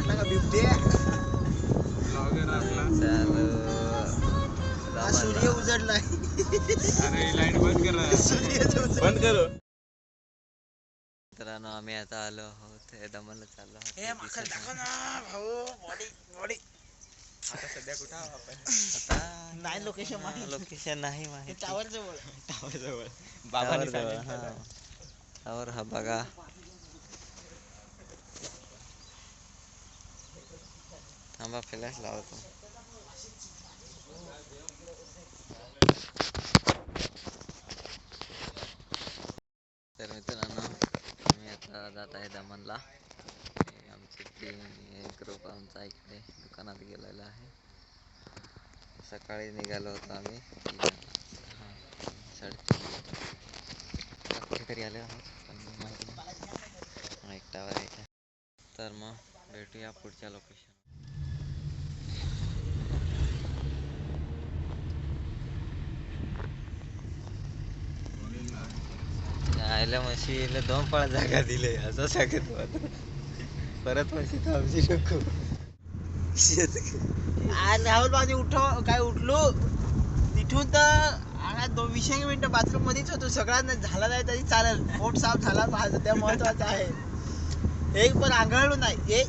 वाटला का बिबटे. ब्लॉगर आपला चालू. हा सूर्य उजडलाय अरे लाइट बंद करा सूर्य बंद करो. मित्रांनो आम्ही आता आलो आहोत. हे दमनला चाललो आहोत. दाखव ना भाऊ. बॉडी बॉडी आता सध्या कुठं आहो आपण? आता नाही लोकेशन माहिती. लोकेशन नाही माहिती. टावर जवळ. टावर जवळ. हा. ना. टावर हा बघा. थांबा फ्लॅश लावतो तर मित्रांनो मी आता जात आहे दमनला. हे टीम ग्रुप आमचा इकडे दुकानात गेलेला आहे. सकाळी निघालो होतो आम्ही. साडेतीन. कुठेतरी आले आहोत पण माहिती नाही एक टावर आहे. तर मग भेटूया पुढच्या लोकेशन आयला म्हशीला दोन पळा जागा दिले असं सांगत. परत म्हशी थांबची नको. राहुल बाजी उठव काय उठलो? तिथून तर दोन वीस एक मिनिटं बाथरूम मध्येच होतो. सगळ्यांना झाला नाही तरी चालेल. पोट साफ झाला पाहिजे त्या महत्वाचं आहे. एक पण आंघळलो नाही. एक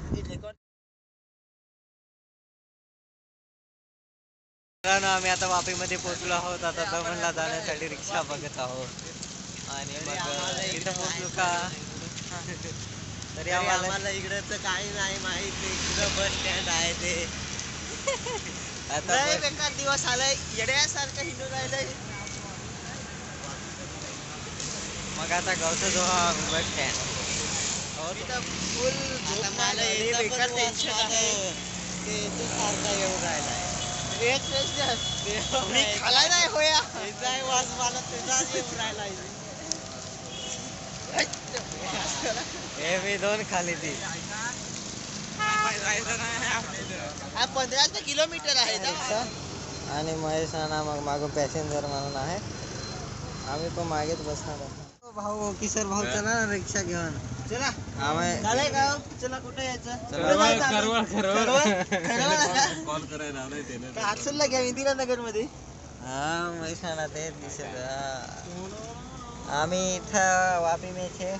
आम्ही आता वापीमध्ये पोहोचलो आहोत. आता दमणला जाण्यासाठी रिक्षा बघत आहोत. आणि मग तिथं पोहोचलो का? तरी आम्हाला आम्हाला काही नाही माहिती. कुठं बस स्टँड आहे ते. आता लय बेकार दिवस आलाय. येड्यासारखं हिंडून राहिलंय. मग आता गावचं जो हा बस स्टँड फुल झोप नाही बेकार टेन्शन आहे. एक प्रश्न मी खालाय नाही होया. वास मला त्याचाच येऊन राहिलाय. हे मी दोन खाली ती. हा पंधरा किलोमीटर आहे रिक्षा आणि महेश नाना मग मागून पॅसेंजर म्हणून आहे. आम्ही पण मागेच बसणार आहे भाऊ किशोर भाऊ चला ना रिक्षा घेऊन. चला. आम्ही का चला कुठे यायचं? कॉल करायला घ्या इंदिरा नगरमध्ये हाँ महेश नाना ते दिसत हा. आम्ही इथं वापी में छे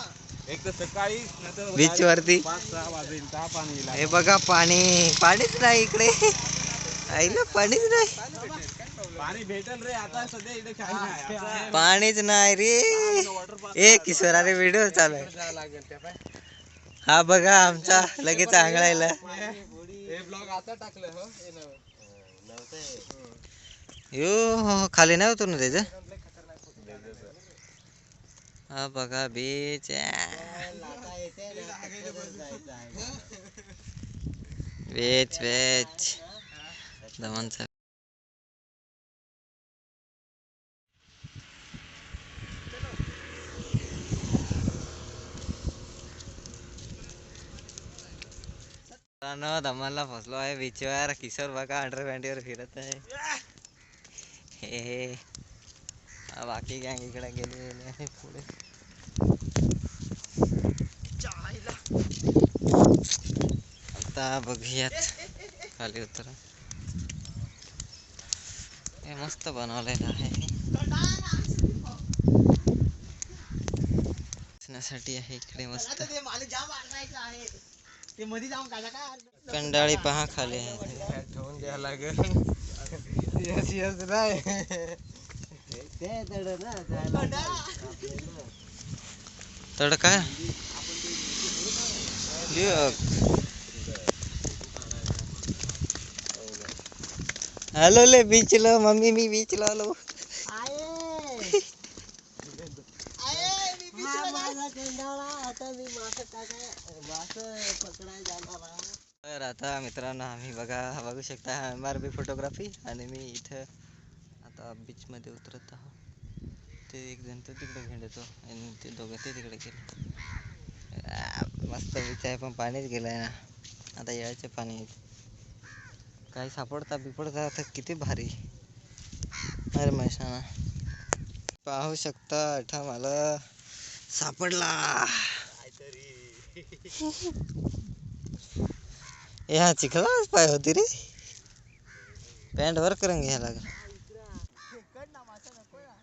एक तर सकाळी नाहीतर बीच वरती. पाच सहा वाजेल दहा पाणी येईल हे बघा पाणी पाणीच नाही इकडे. आईला पाणीच नाही. पाणी भेटेल रे आता सध्या इथे काही नाही. आता पाणीच नाही रे. ए किशोर अरे व्हिडिओ चालू आहे. जावं लागेल त्या पाय. हा बघा आमचा लगेच आंगळायला हे ब्लॉग आता टाकलं हो. हे नवं. यो हो, खाली नाही उतरून त्याचं? हा बघा बीच वेच वेच दमनचा दमनला फसलो आहे बीचवर किशोर बघा अंडर पॅन्टीवर फिरत आहे. हे. बाकी गँग इकडे गेलेले आहे पुढे चायला. आता बघूयात खाली उतरा। हे मस्त बनवलेलं आहे। आहे इकडे मस्त। आता ते मला जाम आणायचं आहे ते मध्ये जाऊन काढा का? कंडाळी पहा खाली आहे. ठेवून द्यावं लागेल. यस यस नाही. तड काय हॅलो ले बीचला मम्मी मी बीचला आलो. तर आता मित्रांनो आम्ही बघा बघू शकता एम आर बी फोटोग्राफी आणि मी इथं आता बीचमध्ये उतरत आहो. ते एक जण तो तिकडे घेऊन आणि ते दोघं ते तिकडे गेले. मस्त बीच आहे पण पाणीच गेलं आहे ना. आता यायचे पाणी. काही सापडता बिपडता तर किती भारी. अरे म्हैसाना पाहू शकता आठा मला सापडला या चिखलाच पाय होती रे. पॅन्ट वर करून घ्यायला लागेल कट ना मासा नको ना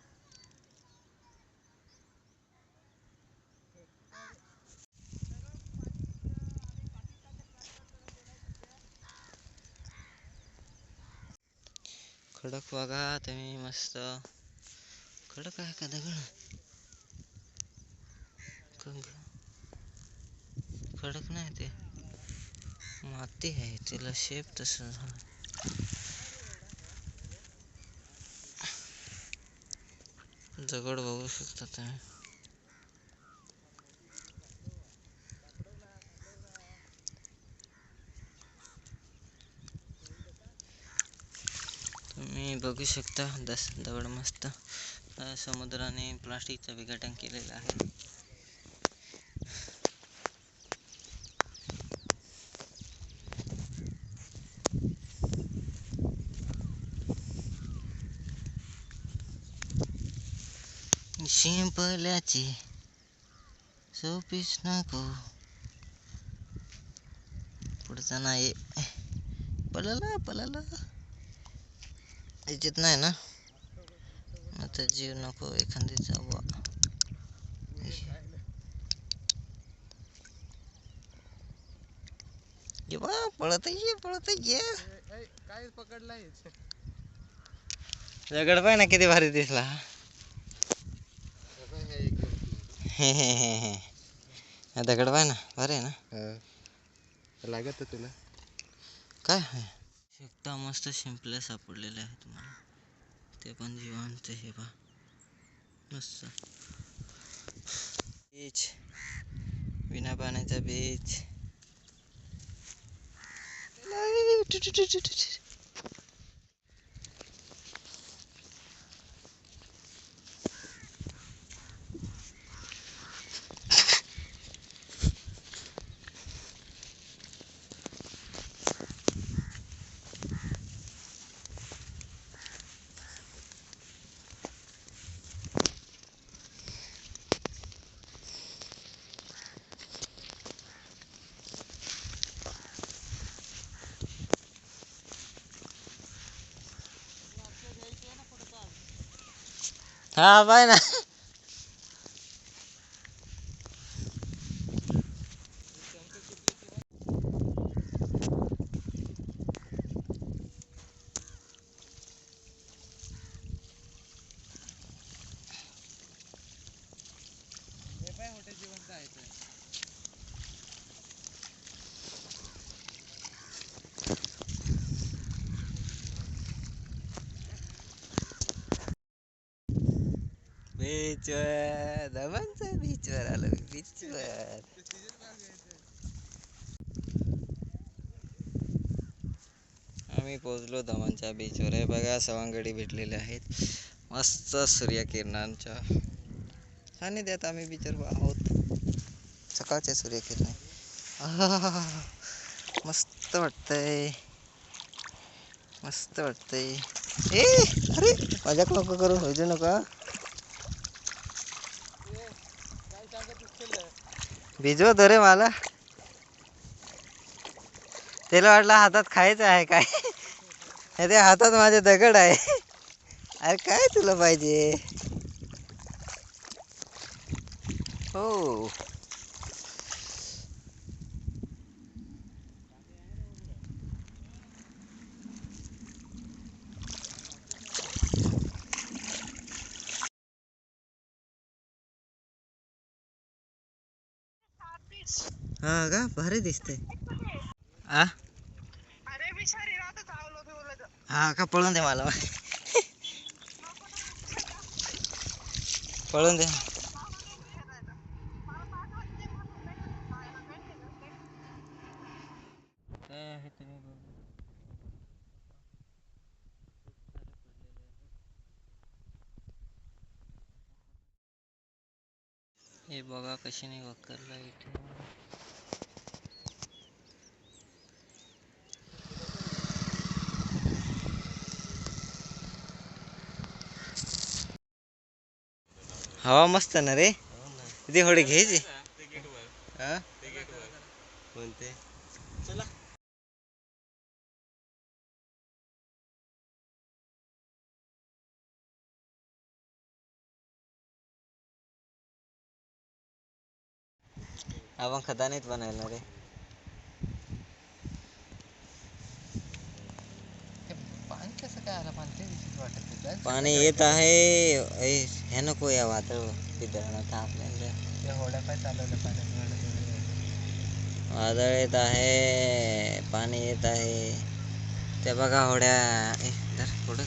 खडक बघा तुम्ही मस्त. खडक आहे का दगड खडक नाही ते. माती आहे तिला शेप तसं दगड बघू शकता तुम्ही तुम्ही बघू शकता. दस दगड मस्त समुद्राने प्लास्टिकचं विघटन केलेलं आहे. शिंपल्याची सोपीच नको. पुढचा नाही. पळाला पळाला याच्यात नाही ना? आता जीव नको एखादीचा बुवा. ये बा पळत ये पळत ये. काय पकडलाय दगड पाय ना किती भारी दिसला. हे हे हे हे. हा दगड पाय ना भारी आहे ना? लागत तुला काय? शकता मस्त शिंपल्या सापडलेल्या आहेत तुम्हाला. ते पण जिवंत हे बा मस्त. बीच विना पाण्याचा बीच हा पाय ना हे पाय मोठे जिवंत आहे बीचवर दमांचा बीचवर आलो बीचवर आम्ही पोहोचलो दमनच्या बीचवर आहे बघा सवंगडी भेटलेले आहेत. मस्त सूर्यकिरणांच्या. सानिध्यात आम्ही बीचवर आहोत. सकाळच्या सूर्यकिरण. मस्त वाटतंय. मस्त वाटतंय. ए अरे मजाक नको करून होऊ नका. भिजवत रे मला. त्याला वाटलं हातात खायचं आहे काय. नाही ते हातात माझे दगड आहे. अरे काय तुला पाहिजे? हो. हा का? भारी दिसते हा हा का? पळून दे मला. पळून दे. हे बघा कशी नाही वाकरला इथे हवा मस्त ना रे. किती होडी घ्यायची. कोणते? चला. आपण खतानेच बनायला रे पाणी येत आहे हे नको या वादळ विदळात आपल्याला होड्या चालवलं पाण्यात. वादळ येत आहे पाणी येत आहे. ते बघा होड्या पुढं.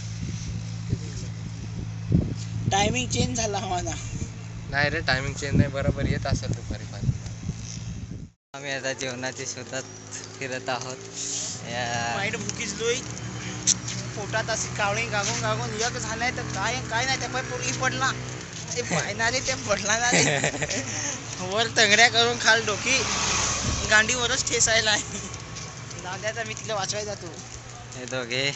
टायमिंग चेंज झाला माझा. नाही रे टायमिंग चेंज नाही बरोबर येत असेल दुपारी पाणी. आम्ही आता जेवणाच्या शोधात फिरत आहोत. या पोटात अशी कावळी गागून गागून एक झालाय तर काय काय नाही त्या पाय पोरगी पडला. म्हणजे ते पायनारे ते पडला ना रे. वर तंगड्या करून खाल डोकी गांडीवरच ठेसायला आहे. दाद्याचा मी तिला वाचवायला जातो. हे दोघे.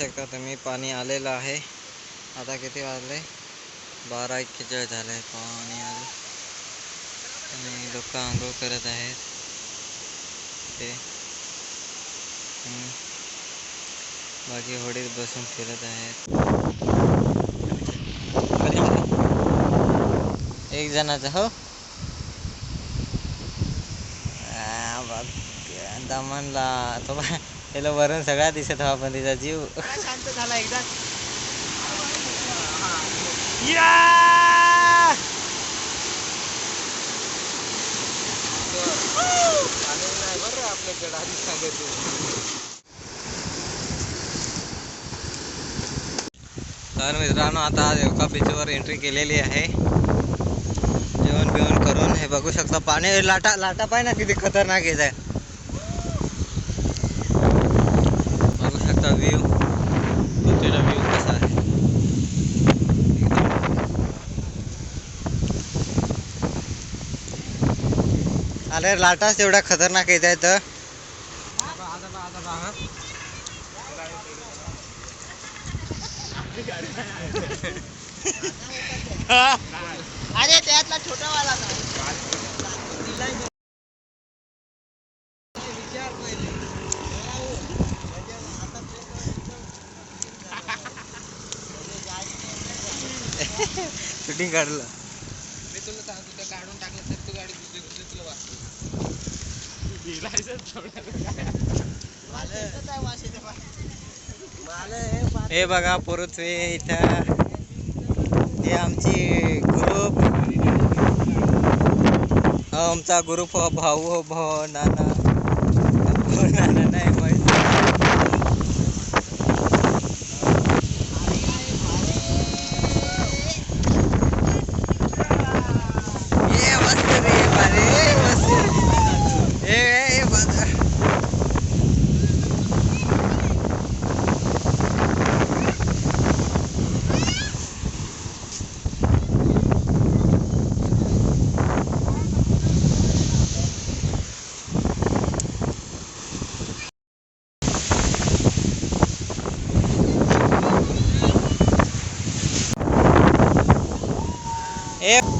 शकता तुम्ही पाणी आलेलं आहे. आता किती वाजले? बारा एक्केचाळीस आहे पाणी आले. आणि लोक आंघोळ करत आहेत. ते. बाकी होडीत बसून फिरत आहेत. एक जणाचं हो? दमनला. तो त्याला वरून सगळा दिसत हवा पण तिचा जीव. शांत झाला एकदा. आपल्याकडे आधी तर मित्रांनो आता देवका बीचवर एंट्री केलेली आहे. जेवण बिवण करून हे बघू शकता पाणी लाटा लाटा पाय ना किती खतरनाक येत आहे बघू शकता व्ह्यू तुमचा व्ह्यू कसा आहे अरे लाटाच तेवढ्या खतरनाक येत आहेत अरे त्यातला छोटा वाला शूटिंग काढलं. मी तुला सांगतो काढून टाकलं तर तू गाडी तुला हे बघा पोरुत्वे इथं. हे आमची ग्रुप आमचा ग्रुप भाऊ भाऊ नाना भाऊ नाना नाही माहिती ये मस्त रे अरे मस्त ए ए मस्त ए बघू